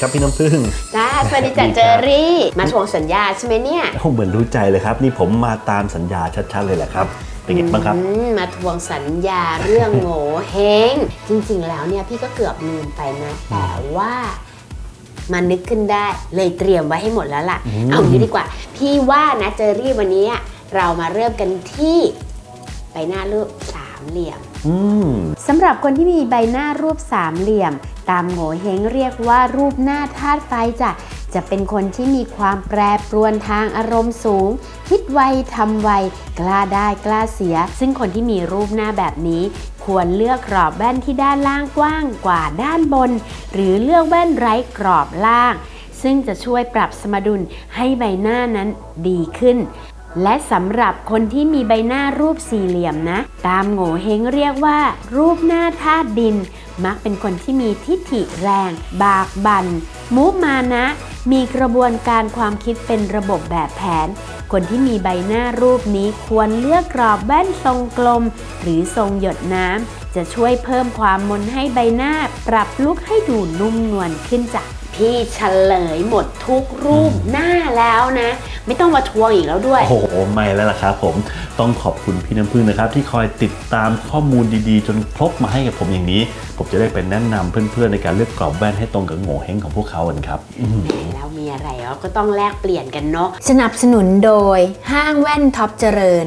ครับพี่น้ำพึ่งจ้าสวัสดีจ้ะดีครับเจอรี่ มาทวงสัญญาใช่ไหมเนี่ยโอ้เหมือนรู้ใจเลยครับ นี่ผมมาตามสัญญาชัดๆเลยแหละครับเป็นไงบ้างครับอืมมาทวงสัญญาเรื่องโง่เฮงจริง ๆ แล้วเนี่ยพี่ก็เกือบลืมไปนะ แต่ว่ามันนึกขึ้นได้เลยเตรียมไว้ให้หมดแล้วล่ะอืมเอางี้ดีกว่า พี่ว่านะเจอรี่วันนี้เรามาเริ่มกันที่ใบหน้ารูปสามเหลี่ยมอืม สำหรับคนที่มีใบหน้ารูปสามเหลี่ยม ตามโงเฮงเรียกว่ารูปหน้าธาตุไฟจ้ะจะเป็นคนที่มีความแปรปรวนทางอารมณ์สูง คิดไวทำไว กล้าได้กล้าเสีย ซึ่งคนที่มีรูปหน้าแบบนี้ ควรเลือกกรอบแว่นที่ด้านล่างกว้างกว่าด้านบน หรือเลือกแว่นไร้กรอบล่าง ซึ่งจะช่วยปรับสมดุลให้ใบหน้านั้นดีขึ้น และสำหรับคนที่มีใบหน้ารูปสี่เหลี่ยมนะ ตามโง่เฮงเรียกว่า รูปหน้าธาตุดิน มักเป็นคนที่มีทิฐิแรง บากบัน่นมุมานะ มีกระบวนการความคิดเป็นระบบแบบแผน คนที่มีใบหน้ารูปนี้ควรเลือกกรอบแว่นทรงกลม หรือทรงหยดน้ำจะช่วยเพิ่มความมนให้ใบหน้า ปรับลุกให้ดูนุ่มนวลขึ้นจ้ะพี่เฉลยหมดทุกรูปหน้า แล้วนะ ไม่ต้องมาทวงอีกแล้วด้วย โอ้โหไม่แล้วล่ะครับผมต้องขอบคุณพี่น้ำพึ่งนะครับ ที่คอยติดตามข้อมูลดีๆ จนครบมาให้กับผมอย่างนี้ ผมจะได้เป็นแนะนำเพื่อนๆในการเลือกกรอบแว่นให้ตรงกับโง่เฮงของพวกเขากันครับอืมแล้วมีอะไรเราก็ต้องแลกเปลี่ยนกันเนาะ สนับสนุนโดยห้างแว่นท็อปเจริญ